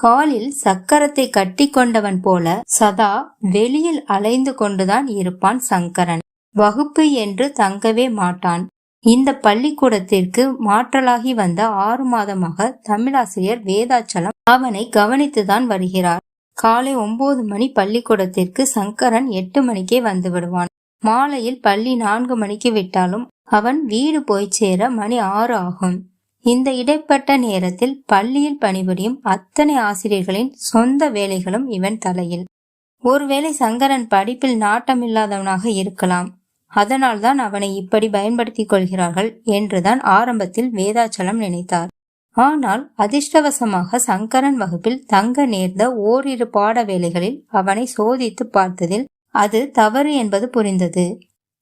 காலில் சக்கரத்தை கட்டி கொண்டவன் போல சதா வெளியில் அலைந்து கொண்டுதான் இருப்பான் சங்கரன். வகுப்பு என்று தங்கவே மாட்டான். இந்த பள்ளிக்கூடத்திற்கு மாற்றலாகி வந்த ஆறு மாதமாக தமிழாசிரியர் வேதாச்சலம் அவனை கவனித்துதான் வருகிறார். காலை ஒன்பது மணி பள்ளிக்கூடத்திற்கு சங்கரன் எட்டு மணிக்கே வந்து விடுவான். மாலையில் பள்ளி நான்கு மணிக்கு விட்டாலும் அவன் வீடு போய் சேர மணி ஆறு ஆகும். இந்த இடைப்பட்ட நேரத்தில் பள்ளியில் பணிபுரியும் அத்தனை ஆசிரியர்களின் சொந்த வேலைகளும் இவன் தலையில். ஒருவேளை சங்கரன் படிப்பில் நாட்டமில்லாதவனாக இருக்கலாம். அதனால்தான் அவனை இப்படி பயன்படுத்திக் கொள்கிறார்கள் என்றுதான் ஆரம்பத்தில் வேதாச்சலம் நினைத்தார். ஆனால் அதிர்ஷ்டவசமாக சங்கரன் வகுப்பில் தங்க நேர்ந்த ஓரிரு பாட வேலைகளில் அவனை சோதித்து பார்த்ததில் அது தவறு என்பது புரிந்தது.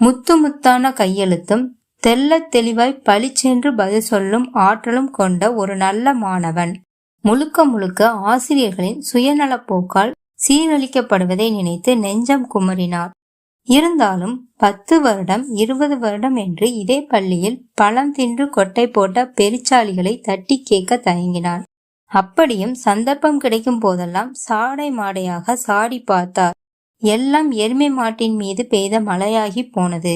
முத்து முத்தான கையெழுத்தும் தெல்ல தெளிவாய் பளிச்சென்று பதில் சொல்லும் ஆற்றலும் கொண்ட ஒரு நல்ல மாணவன். முழுக்க முழுக்க ஆசிரியர்களின் சுயநலப் போக்கால் சீரழிக்கப்படுவதை நினைத்து நெஞ்சம் குமரினார். இருந்தாலும் பத்து வருடம் இருபது வருடம் என்று இதே பள்ளியில் பழம் தின்று கொட்டை போட்ட பெருச்சாளிகளை தட்டி கேட்க தயங்கினார் அப்படியும் சந்தர்ப்பம் கிடைக்கும் போதெல்லாம் சாடை மாடையாக சாடி பார்த்தார். எல்லாம் எருமை மாட்டின் மீது பெய்த மழையாகி போனது.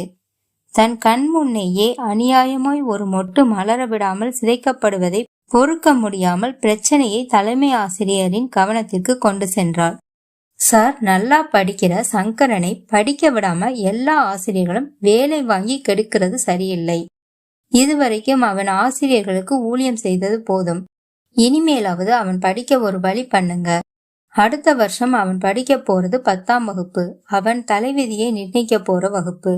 தன் கண் முன்னேயே அநியாயமாய் ஒரு மொட்டு மலர விடாமல் சிதைக்கப்படுவதை பொறுக்க முடியாமல் பிரச்சனையை தலைமை ஆசிரியரின் கவனத்திற்கு கொண்டு சென்றார் சார் நல்லா படிக்கிற சங்கரனை படிக்க விடாம எல்லா ஆசிரியர்களும் வேலை வாங்கி கெடுக்கிறது சரியில்லை. இதுவரைக்கும் அவன் ஆசிரியர்களுக்கு ஊழியம் செய்தது போதும். இனிமேலாவது அவன் படிக்க ஒரு வழி பண்ணுங்க. அடுத்த வருஷம் அவன் படிக்க போறது பத்தாம் வகுப்பு. அவன் தலைவிதியை நிர்ணயிக்க போற வகுப்பு.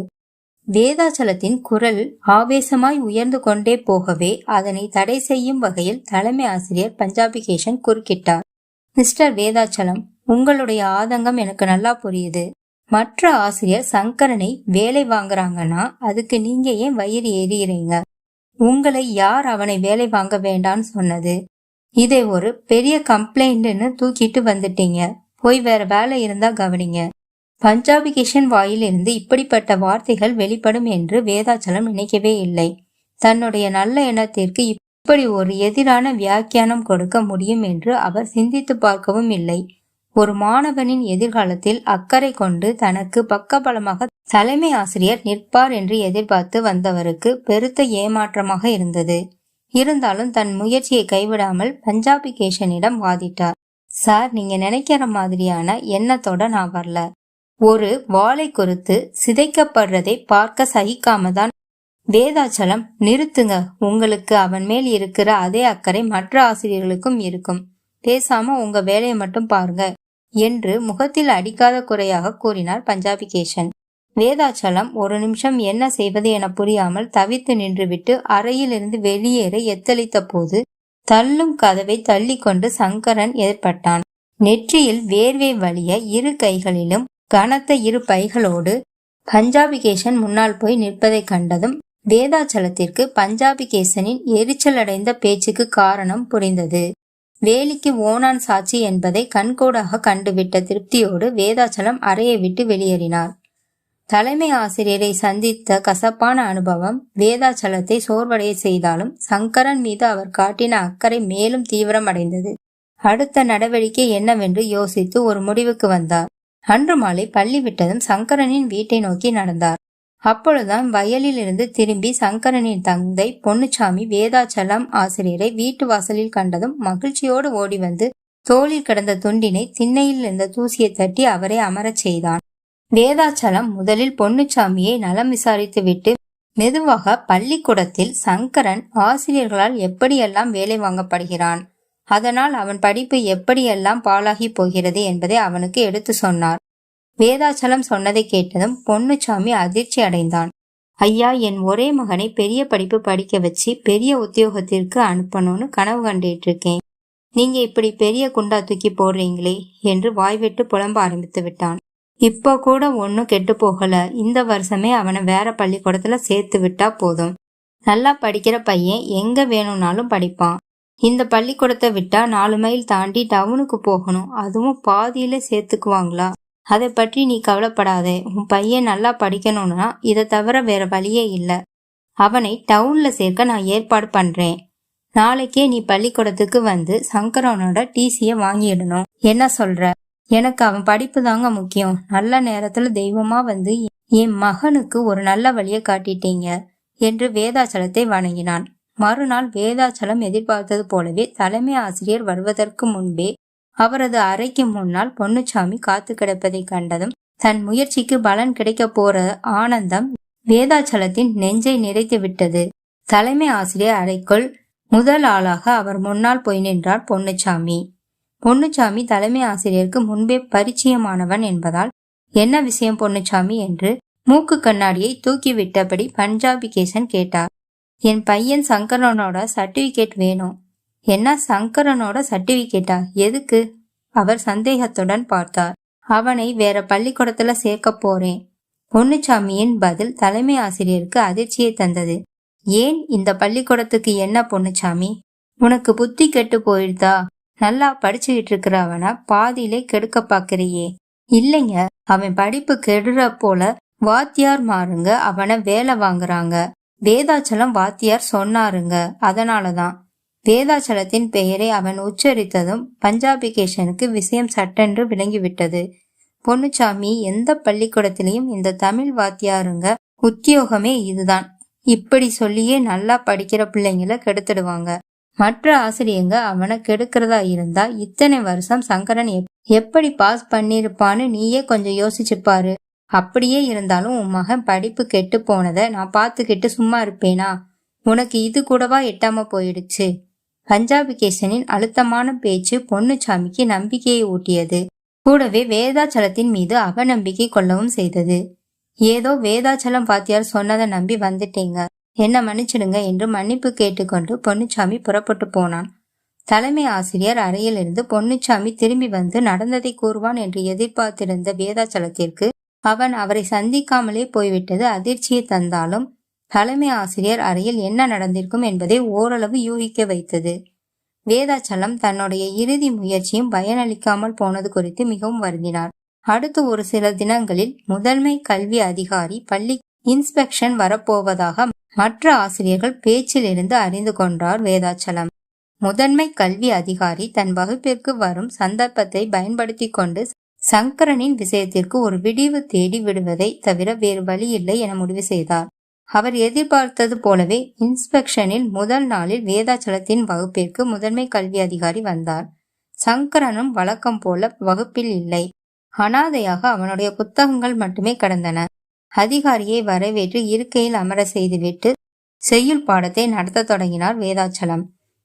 வேதாச்சலத்தின் குரல் ஆவேசமாய் உயர்ந்து கொண்டே போகவே அதனை தடை செய்யும் வகையில் தலைமை ஆசிரியர் பஞ்சாபிகேஷன் குறுக்கிட்டார். மிஸ்டர் வேதாச்சலம் உங்களுடைய ஆதங்கம் எனக்கு நல்லா புரியுது. மற்ற ஆசிரியர் சங்கரனை வேலை வாங்குறாங்கன்னா அதுக்கு நீங்க ஏன் வயிறு எறிகிறீங்க உங்களை யார் அவனை வேலை வாங்க வேண்டான்னு சொன்னது? இதை ஒரு பெரிய கம்ப்ளைண்ட்னு தூக்கிட்டு வந்துட்டீங்க. போய் வேற வேலை இருந்தா கவனிங்க. பஞ்சாபி கிஷன் வாயிலிருந்து இப்படிப்பட்ட வார்த்தைகள் வெளிப்படும் என்று வேதாச்சலம் நினைக்கவே இல்லை. தன்னுடைய நல்ல எண்ணத்திற்கு இப்படி ஒரு எதிரான வியாக்கியானம் கொடுக்க முடியும் என்று அவர் சிந்தித்து பார்க்கவும் இல்லை. ஒரு மாணவனின் எதிர்காலத்தில் அக்கறை கொண்டு தனக்கு பக்கபலமாக தலைமை ஆசிரியர் நிற்பார் என்று எதிர்பார்த்து வந்தவருக்கு பெருத்த ஏமாற்றமாக இருந்தது. இருந்தாலும் தன் முயற்சியை கைவிடாமல் பஞ்சாபி கேஷனிடம் வாதிட்டார். சார் நீங்க நினைக்கிற மாதிரியான எண்ணத்தோட நான் வரல. ஒரு வாளை கொறுத்து சிதைக்கப்படுறதை பார்க்க சகிக்காம தான் வேதாச்சலம் நிறுத்துங்க. உங்களுக்கு அவன் மேல் இருக்கிற அதே அக்கறை மற்ற ஆசிரியர்களுக்கும் இருக்கும். பேசாம உங்க வேலையை மட்டும் பாருங்க என்று முகத்தில் அடிக்காத குறையாக கூறினார் பஞ்சாபி கேஷன் வேதாச்சலம் ஒரு நிமிஷம் என்ன செய்வது என புரியாமல் தவித்து நின்றுவிட்டு அறையிலிருந்து வெளியேற எத்தளித்த போது தள்ளும் கதவை தள்ளி கொண்டு சங்கரன் ஏற்பட்டான் நெற்றியில் வேர்வை வழிய இரு கைகளிலும் கனத்த இரு பைகளோடு பஞ்சாபிகேசன் முன்னால் போய் நிற்பதைக் கண்டதும் வேதாச்சலத்திற்கு பஞ்சாபிகேசனின் எரிச்சலடைந்த பேச்சுக்கு காரணம் புரிந்தது. வேலிக்கு ஓனான் சாட்சி என்பதை கண்கூடாக கண்டுவிட்ட திருப்தியோடு வேதாச்சலம் அறையை விட்டு வெளியேறினார் தலைமை ஆசிரியரை சந்தித்த கசப்பான அனுபவம் வேதாச்சலத்தை சோர்வடைய செய்தாலும் சங்கரன் மீது அவர் காட்டின அக்கறை மேலும் தீவிரம் அடைந்தது அடுத்த நடவடிக்கை என்னவென்று யோசித்து ஒரு முடிவுக்கு வந்தார். அன்று மாலை பள்ளி விட்டதும் சங்கரனின் வீட்டை நோக்கி நடந்தார். அப்பொழுதுதான் வயலிலிருந்து திரும்பி சங்கரனின் தந்தை பொன்னுச்சாமி வேதாச்சலம் ஆசிரியரை வீட்டு வாசலில் கண்டதும் மகிழ்ச்சியோடு ஓடி வந்து தோளில் கிடந்த துண்டினை திண்ணையில் இருந்த தூசியை தட்டி அவரை அமரச் செய்தான். வேதாச்சலம் முதலில் பொன்னுச்சாமியை நலம் விசாரித்துவிட்டு மெதுவாக பள்ளிக்கூடத்தில் சங்கரன் ஆசிரியர்களால் எப்படியெல்லாம் வேலை வாங்கப்படுகிறான்? அதனால் அவன் படிப்பு எப்படியெல்லாம் பாழாகி போகிறது என்பதை அவனுக்கு எடுத்து சொன்னார். வேதாச்சலம் சொன்னதை கேட்டதும் பொன்னுச்சாமி அதிர்ச்சி அடைந்தான். ஐயா என் ஒரே மகனை பெரிய படிப்பு படிக்க வச்சு பெரிய உத்தியோகத்திற்கு அனுப்பணும்னு கனவு கண்டுட்டு இருக்கேன் நீங்க இப்படி பெரிய குண்டா தூக்கி போடுறீங்களே என்று வாய்விட்டு புலம்ப ஆரம்பித்து விட்டான். இப்போ கூட ஒன்றும் கெட்டு போகல. இந்த வருஷமே அவனை வேற பள்ளிக்கூடத்துல சேர்த்து விட்டா போதும். நல்லா படிக்கிற பையன் எங்க வேணும்னாலும் படிப்பான். இந்த பள்ளிக்கூடத்தை விட்டா நாலு மைல் தாண்டி டவுனுக்கு போகணும். அதுவும் பாதியில சேர்த்துக்குவாங்களா? அதை பற்றி நீ கவலைப்படாதே. உன் பையன் நல்லா படிக்கணும்னா இதை தவிர வேற வழியே இல்லை. அவனை டவுன்ல சேர்க்க நான் ஏற்பாடு பண்றேன். நாளைக்கே நீ பள்ளிக்கூடத்துக்கு வந்து சங்கரனோட டிசியை வாங்கிடணும். என்ன சொல்ற? எனக்கு அவன் படிப்பு தாங்க முக்கியம். நல்ல நேரத்துல தெய்வமா வந்து என் மகனுக்கு ஒரு நல்ல வழியை காட்டிட்டீங்க என்று வேதாச்சலத்தை வணங்கினான். மறுநாள் வேதாச்சலம் எதிர்பார்த்தது போலவே தலைமை ஆசிரியர் வருவதற்கு முன்பே அவரது அறைக்கு முன்னால் பொன்னுச்சாமி காத்து கிடப்பதை கண்டதும் தன் முயற்சிக்கு பலன் கிடைக்க போற ஆனந்தம் வேதாச்சலத்தின் நெஞ்சை நிறைத்து விட்டது. தலைமை ஆசிரியர் அறைக்குள் முதல் ஆளாக அவர் முன்னால் போய் நின்றார் பொன்னுச்சாமி. பொன்னுச்சாமி தலைமை ஆசிரியருக்கு முன்பே பரிச்சயமானவன் என்பதால் என்ன விஷயம் பொன்னுச்சாமி? என்று மூக்கு கண்ணாடியை தூக்கிவிட்டபடி பஞ்சாபி கேசன் கேட்டார். என் பையன் சங்கரனோட சர்டிஃபிகேட் வேணும். என்ன சங்கரனோட சர்டிஃபிகேட்டா எதுக்கு? அவர் சந்தேகத்துடன் பார்த்தார். அவனை வேற பள்ளிக்கூடத்துல சேர்க்க போறேன். பொன்னுச்சாமியின் பதில் தலைமை ஆசிரியருக்கு அதிர்ச்சியை தந்தது. ஏன் இந்த பள்ளிக்கூடத்துக்கு என்ன பொன்னுச்சாமி? உனக்கு புத்தி கெட்டு போயிருதா நல்லா படிச்சுக்கிட்டு இருக்கிறவன பாதியிலே கெடுக்க பாக்குறியே. இல்லைங்க அவன் படிப்பு கெடுற போல வாத்தியார் மாறுங்க அவனை வேலை வாங்குறாங்க. வேதாச்சலம் வாத்தியார் சொன்னாருங்க. அதனாலதான். வேதாச்சலத்தின் பெயரை அவன் உச்சரித்ததும் பஞ்சாபிகேஷனுக்கு விஷயம் சட்டென்று விளங்கிவிட்டது. பொன்னுச்சாமி எந்த பள்ளிக்கூடத்திலையும் இந்த தமிழ் வாத்தியாருங்க உத்தியோகமே இதுதான். இப்படி சொல்லியே நல்லா படிக்கிற பிள்ளைங்கள கெடுத்துடுவாங்க. மற்ற ஆசிரியங்க அவனை கெடுக்கிறதா இருந்தா இத்தனை வருஷம் சங்கரன் எப்படி பாஸ் பண்ணிருப்பான்னு நீயே கொஞ்சம் யோசிச்சுப்பாரு. அப்படியே இருந்தாலும் உன் மகன் படிப்பு கெட்டு போனதை நான் பார்த்துக்கிட்டு சும்மா இருப்பேனா? உனக்கு இது கூடவா எட்டாம போயிடுச்சு? பஞ்சாபி கேசனின் அழுத்தமான பேச்சு பொன்னுச்சாமிக்கு நம்பிக்கையை ஊட்டியது. கூடவே வேதாச்சலத்தின் மீது அவநம்பிக்கை கொள்ளவும் செய்தது. ஏதோ வேதாச்சலம் பாத்தியார் சொன்னதை நம்பி வந்துட்டீங்க. என்ன மன்னிச்சிடுங்க என்று மன்னிப்பு கேட்டுக்கொண்டு பொன்னுச்சாமி புறப்பட்டு போனான். தலைமை ஆசிரியர் அறையிலிருந்து பொன்னுச்சாமி திரும்பி வந்து நடந்ததை கூறுவான் என்று எதிர்பார்த்திருந்த வேதாச்சலத்திற்கு அவன் அவரை சந்திக்காமலே போய்விட்டது அதிர்ச்சியை தந்தாலும் தலைமை ஆசிரியர் அறையில் என்ன நடந்திருக்கும் என்பதை ஓரளவு யூகிக்க வைத்தது. வேதாச்சலம் தன்னுடைய இறுதி முயற்சியும் பயனளிக்காமல் போனது குறித்து மிகவும் வருந்தினார். அடுத்து ஒரு சில தினங்களில் முதன்மை கல்வி அதிகாரி பள்ளி இன்ஸ்பெக்ஷன் வரப்போவதாக மற்ற ஆசிரியர்கள் பேச்சிலிருந்து அறிந்து கொண்டார் வேதாச்சலம். முதன்மை கல்வி அதிகாரி தன் வகுப்பிற்கு வரும் சந்தர்ப்பத்தை பயன்படுத்தி கொண்டு சங்கரனின் விஷயத்திற்கு ஒரு விடிவு தேடி விடுவதை தவிர வேறு வழி இல்லை என முடிவு செய்தார். அவர் எதிர்பார்த்தது போலவே இன்ஸ்பெக்ஷனில் முதல் நாளில் வேதாச்சலத்தின் வகுப்பிற்கு முதன்மை கல்வி அதிகாரி வந்தார். சங்கரனும் வழக்கம் போல வகுப்பில் இல்லை. அனாதையாக அவனுடைய புத்தகங்கள் மட்டுமே கடந்தன. அதிகாரியை வரவேற்று இருக்கையில் அமர செய்துவிட்டு செய்யுள் பாடத்தை நடத்த தொடங்கினார் வேதாச்சலம்.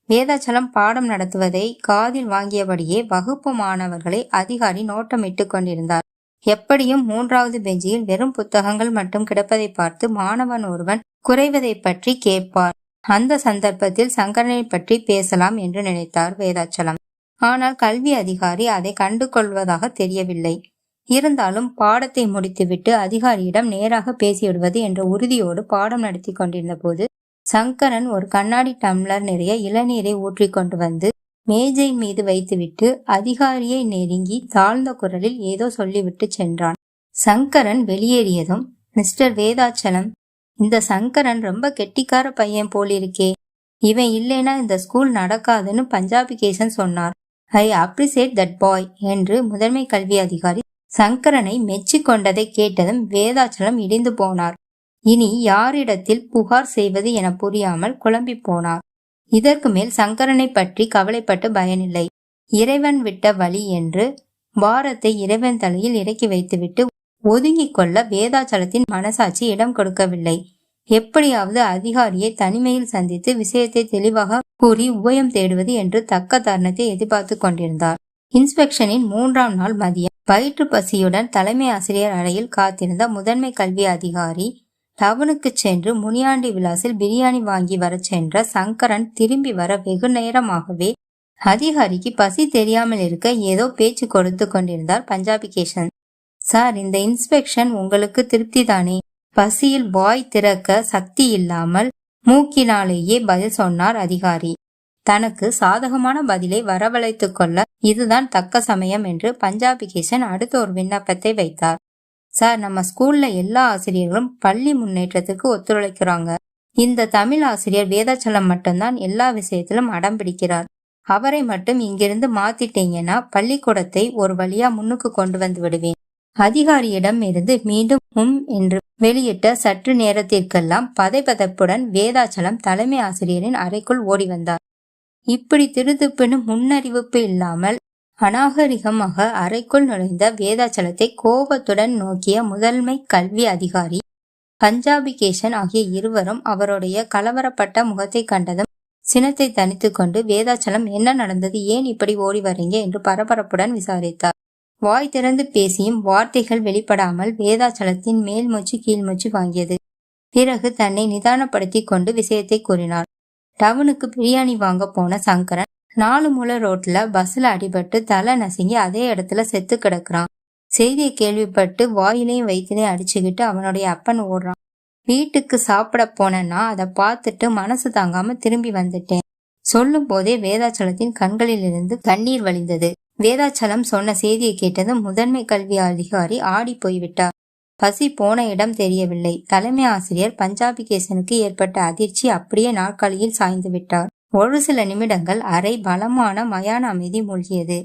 வேதாச்சலம் பாடம் நடத்துவதை காதில் வாங்கியபடியே வகுப்பு மாணவர்களை அதிகாரி நோட்டமிட்டு கொண்டிருந்தார். எப்படியும் மூன்றாவது பெஞ்சில் வெறும் புத்தகங்கள் மட்டும் கிடப்பதை பார்த்து மாணவன் ஒருவன் குறைவதை பற்றி கேட்பார். அந்த சந்தர்ப்பத்தில் சங்கரனை பற்றி பேசலாம் என்று நினைத்தார் வேதாச்சலம். ஆனால் கல்வி அதிகாரி அதை கண்டு கொள்வதாக தெரியவில்லை. இருந்தாலும் பாடத்தை முடித்துவிட்டு அதிகாரியிடம் நேராக பேசிவிடுவது என்ற உறுதியோடு பாடம் நடத்தி கொண்டிருந்த போது சங்கரன் ஒரு கண்ணாடி டம்ளர் நிறைய இளநீரை ஊற்றி கொண்டு வந்து மேஜை மீது வைத்துவிட்டு அதிகாரியை நெருங்கி தாழ்ந்த குரலில் ஏதோ சொல்லிவிட்டு சென்றான். சங்கரன் வெளியேறியதும் மிஸ்டர் வேதாச்சலம் இந்த சங்கரன் ரொம்ப கெட்டிக்கார பையன் போலிருக்கே. இவன் இல்லைனா இந்த ஸ்கூல் நடக்காதுன்னு பஞ்சாபி கேசன் சொன்னார். ஐ அப்ரிசியேட் தட் பாய் என்று முதன்மை கல்வி அதிகாரி சங்கரனை மெச்சிக்கொண்டதை கேட்டதும் வேதாச்சலம் இடிந்து போனார். இனி யாரிடத்தில் புகார் செய்வது என புரியாமல் குழம்பி போனார். இதற்கு மேல் சங்கரனை பற்றி கவலைப்பட்டு பயனில்லை. இறைவன் விட்ட வழி என்று பாரத்தை இறைவன் தலையில் இறக்கி வைத்துவிட்டு ஒதுங்கிக் கொள்ள வேதாச்சலத்தின் மனசாட்சி இடம் கொடுக்கவில்லை. எப்படியாவது அதிகாரியை தனிமையில் சந்தித்து விஷயத்தை தெளிவாக கூறி உபயம் தேடுவது என்று தக்க தருணத்தை எதிர்பார்த்து கொண்டிருந்தார். இன்ஸ்பெக்ஷனின் மூன்றாம் நாள் மதியம் வயிற்று பசியுடன் தலைமை ஆசிரியர் அறையில் காத்திருந்த முதன்மை கல்வி அதிகாரி டவுனுக்கு சென்று முனியாண்டி விலாசில் பிரியாணி வாங்கி வர சென்ற சங்கரன் திரும்பி வர வெகு நேரமாகவே அதிகாரிக்கு பசி தெரியாமல் இருக்க ஏதோ பேச்சு கொடுத்து கொண்டிருந்தார் பஞ்சாபி கேஷன் சார் இந்த இன்ஸ்பெக்ஷன் உங்களுக்கு திருப்தி தானே பசியில் வாய் திறக்க சக்தி இல்லாமல் மூக்கினாலேயே பதில் சொன்னார் அதிகாரி. தனக்கு சாதகமான பதிலை வரவழைத்து கொள்ள இதுதான் தக்க சமயம் என்று பஞ்சாபி கேசன் அடுத்த ஒரு விண்ணப்பத்தை வைத்தார். சார் நம்ம ஸ்கூல்ல எல்லா ஆசிரியர்களும் பள்ளி முன்னேற்றத்துக்கு ஒத்துழைக்கிறாங்க. இந்த தமிழ் ஆசிரியர் வேதாச்சலம் மட்டும்தான் எல்லா விஷயத்திலும் அடம் பிடிக்கிறார். அவரை மட்டும் இங்கிருந்து மாத்திட்டீங்கன்னா பள்ளிக்கூடத்தை ஒரு வழியா முன்னுக்கு கொண்டு வந்து விடுவேன். அதிகாரியிடம் இருந்து மீண்டும் உம் என்று வெளியிட்ட சற்று நேரத்திற்கெல்லாம் பதைப்பதப்புடன் வேதாச்சலம் தலைமை ஆசிரியரின் அறைக்குள் ஓடி வந்தார். இப்படி திருதுப்புன்னு முன்னறிவிப்பு இல்லாமல் அநாகரிகமாக அறைக்குள் நுழைந்த வேதாச்சலத்தை கோபத்துடன் நோக்கிய முதன்மை கல்வி அதிகாரி பஞ்சாபி கேசன் ஆகிய இருவரும் அவருடைய கலவரப்பட்ட முகத்தை கண்டதும் சினத்தை தனித்து கொண்டு வேதாச்சலம் என்ன நடந்தது? ஏன் இப்படி ஓடி வரீங்க? என்று பரபரப்புடன் விசாரித்தார். வாய் திறந்து பேசியும் வார்த்தைகள் வெளிப்படாமல் வேதாச்சலத்தின் மேல் மூச்சு கீழ் மூச்சு வாங்கியது. பிறகு தன்னை நிதானப்படுத்தி கொண்டு விஷயத்தை கூறினார். டவுனுக்கு பிரியாணி வாங்க போன சங்கரன் நாலு மூல ரோட்ல பஸ்ல அடிபட்டு தலை நசுங்கி அதே இடத்துல செத்து கிடக்குறான். செய்தியை கேள்விப்பட்டு வாயிலையும் வயிற்றுலையும் அடிச்சுக்கிட்டு அவனுடைய அப்பன் ஓடுறான். வீட்டுக்கு சாப்பிட போனேன்னா அதை பார்த்துட்டு மனசு தாங்காம திரும்பி வந்துட்டேன். சொல்லும் போதே வேதாச்சலத்தின் கண்களிலிருந்து கண்ணீர் வழிந்தது. வேதாச்சலம் சொன்ன செய்தியை கேட்டதும் முதன்மை கல்வி அதிகாரி ஆடி போய்விட்டார். பசி போன இடம் தெரியவில்லை. தலைமை ஆசிரியர் பஞ்சாபி கேசனுக்கு ஏற்பட்ட அதிர்ச்சி அப்படியே நாற்காலியில் சாய்ந்து விட்டார். ஒரு சில நிமிடங்கள் அறை பலமான மயான அமைதி மூழ்கியது.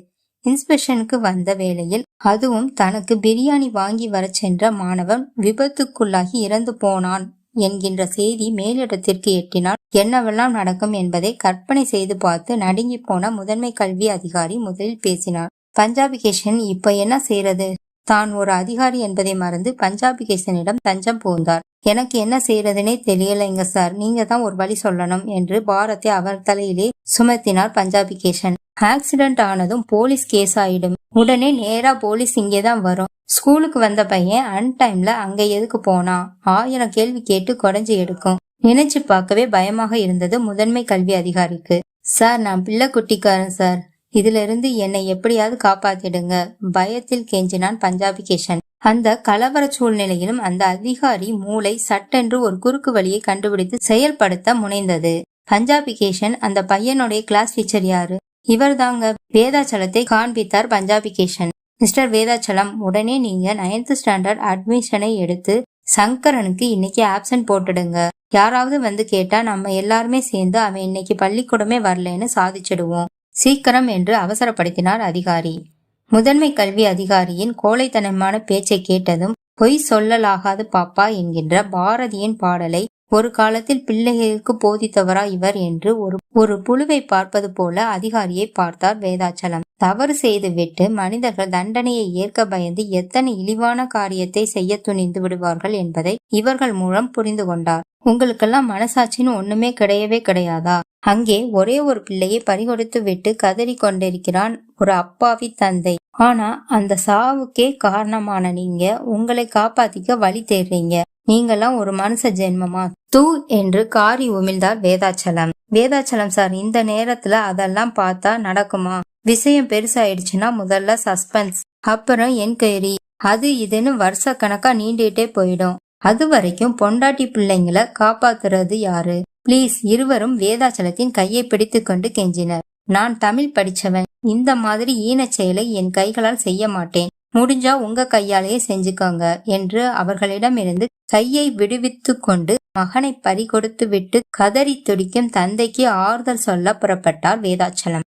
இன்ஸ்பெக்ஷனுக்கு வந்த வேளையில் அதுவும் தனக்கு பிரியாணி வாங்கி வரச் சென்ற மாணவன் விபத்துக்குள்ளாகி இறந்து போனான் என்கின்ற செய்தி மேலிடத்திற்கு எட்டினால் என்னவெல்லாம் நடக்கும் என்பதை கற்பனை செய்து பார்த்து நடுங்கி போன முதன்மை கல்வி அதிகாரி முதலில் பேசினார். பஞ்சாபி கேஷன் இப்ப என்ன செய்யறது தான் ஒரு அதிகாரி என்பதை மறந்து பஞ்சாபி கேசனிடம் தஞ்சம் புகுந்தார். எனக்கு என்ன செய்யறதுனே தெரியலைங்க சார். நீங்க தான் ஒரு வழி சொல்லணும் என்று பாரத்தை அவர் தலையிலே சுமத்தினார் பஞ்சாபி கேஷன் ஆக்சிடென்ட் ஆனதும் போலீஸ் கேஸ் ஆயிடும். உடனே நேரா போலீஸ் இங்கே தான் வரும். ஸ்கூலுக்கு வந்த பையன் அன்டைம்ல அங்க எதுக்கு போனா? ஆயிரம் கேள்வி கேட்டு குறைஞ்சு எடுக்கும். நினைச்சு பார்க்கவே பயமாக இருந்தது முதன்மை கல்வி அதிகாரிக்கு. சார் நான் பிள்ளை குட்டிக்காரன் சார். இதுல இருந்து என்னை எப்படியாவது காப்பாத்திடுங்க. பயத்தில் கெஞ்சினான் பஞ்சாபி கிஷன் அந்த கலவர சூழ்நிலையிலும் அந்த அதிகாரி மூளை சட்டென்று ஒரு குறுக்கு வழியை கண்டுபிடித்து செயல்படுத்த முனைந்தது. பஞ்சாபி கேஷன் அந்த பையனுடைய கிளாஸ் டீச்சர் யாரு? இவர் தாங்க வேதாச்சலத்தை காண்பித்தார் பஞ்சாபி கேஷன் மிஸ்டர் வேதாச்சலம் உடனே நீங்க நைன்த் ஸ்டாண்டர்ட் அட்மிஷனை எடுத்து சங்கரனுக்கு இன்னைக்கு ஆப்சன்ட் போட்டுடுங்க. யாராவது வந்து கேட்டா நம்ம எல்லாருமே சேர்ந்து அவன் இன்னைக்கு பள்ளிக்கூடமே வரலன்னு சாதிச்சிடுவோம். சீக்கிரம் என்று அவசரப்படுத்தினார் அதிகாரி. முதன்மை கல்வி அதிகாரியின் கோழைத்தனமான பேச்சை கேட்டதும் பொய் சொல்லலாகாது பாப்பா என்கின்ற பாரதியின் பாடலை ஒரு காலத்தில் பிள்ளைகளுக்கு போதித்தவரா இவர் என்று ஒரு ஒரு புழுவை பார்ப்பது போல அதிகாரியை பார்த்தார் வேதாச்சலம். தவறு செய்து விட்டு மனிதர்கள் தண்டனையை ஏற்க பயந்து எத்தனை இழிவான காரியத்தை செய்ய துணிந்து விடுவார்கள் என்பதை இவர்கள் மூலம் புரிந்து கொண்டார். உங்களுக்கெல்லாம் மனசாட்சின்னு ஒண்ணுமே கிடையவே கிடையாதா? அங்கே ஒரே ஒரு பிள்ளையை பறிகொடுத்து விட்டு கதறி கொண்டிருக்கிறான் ஒரு அப்பாவி தந்தை. ஆனா அந்த சாவுக்கே காரணமான நீங்க உங்களை காப்பாத்திக்க வழி தேடுறீங்க. நீங்களாம் ஒரு மனுஷ ஜென்மமா? தூ என்று காரி உமிழ்ந்தார் வேதாச்சலம். வேதாச்சலம் சார் இந்த நேரத்துல அதெல்லாம் பார்த்தா நடக்குமா? விஷயம் பெருசாயிடுச்சுன்னா முதல்ல சஸ்பென்ஸ் அப்புறம் என்கொயரி அது இதுன்னு வருஷ கணக்கா நீண்டுகிட்டே போயிடும். அது வரைக்கும் பொண்டாட்டி பிள்ளைங்களை காப்பாத்துறது யாரு? பிளீஸ் இருவரும் வேதாச்சலத்தின் கையை பிடித்துக்கொண்டு கெஞ்சினர். நான் தமிழ் படிச்சவன். இந்த மாதிரி ஈனச் செயலை என் கைகளால் செய்ய மாட்டேன். முடிஞ்சா உங்க கையாலேயே செஞ்சுக்கோங்க என்று அவர்களிடமிருந்து கையை விடுவித்து கொண்டு மகனை பறிகொடுத்து விட்டு கதறி துடிக்கும் தந்தைக்கு ஆறுதல் சொல்ல புறப்பட்டார் வேதாச்சலம்.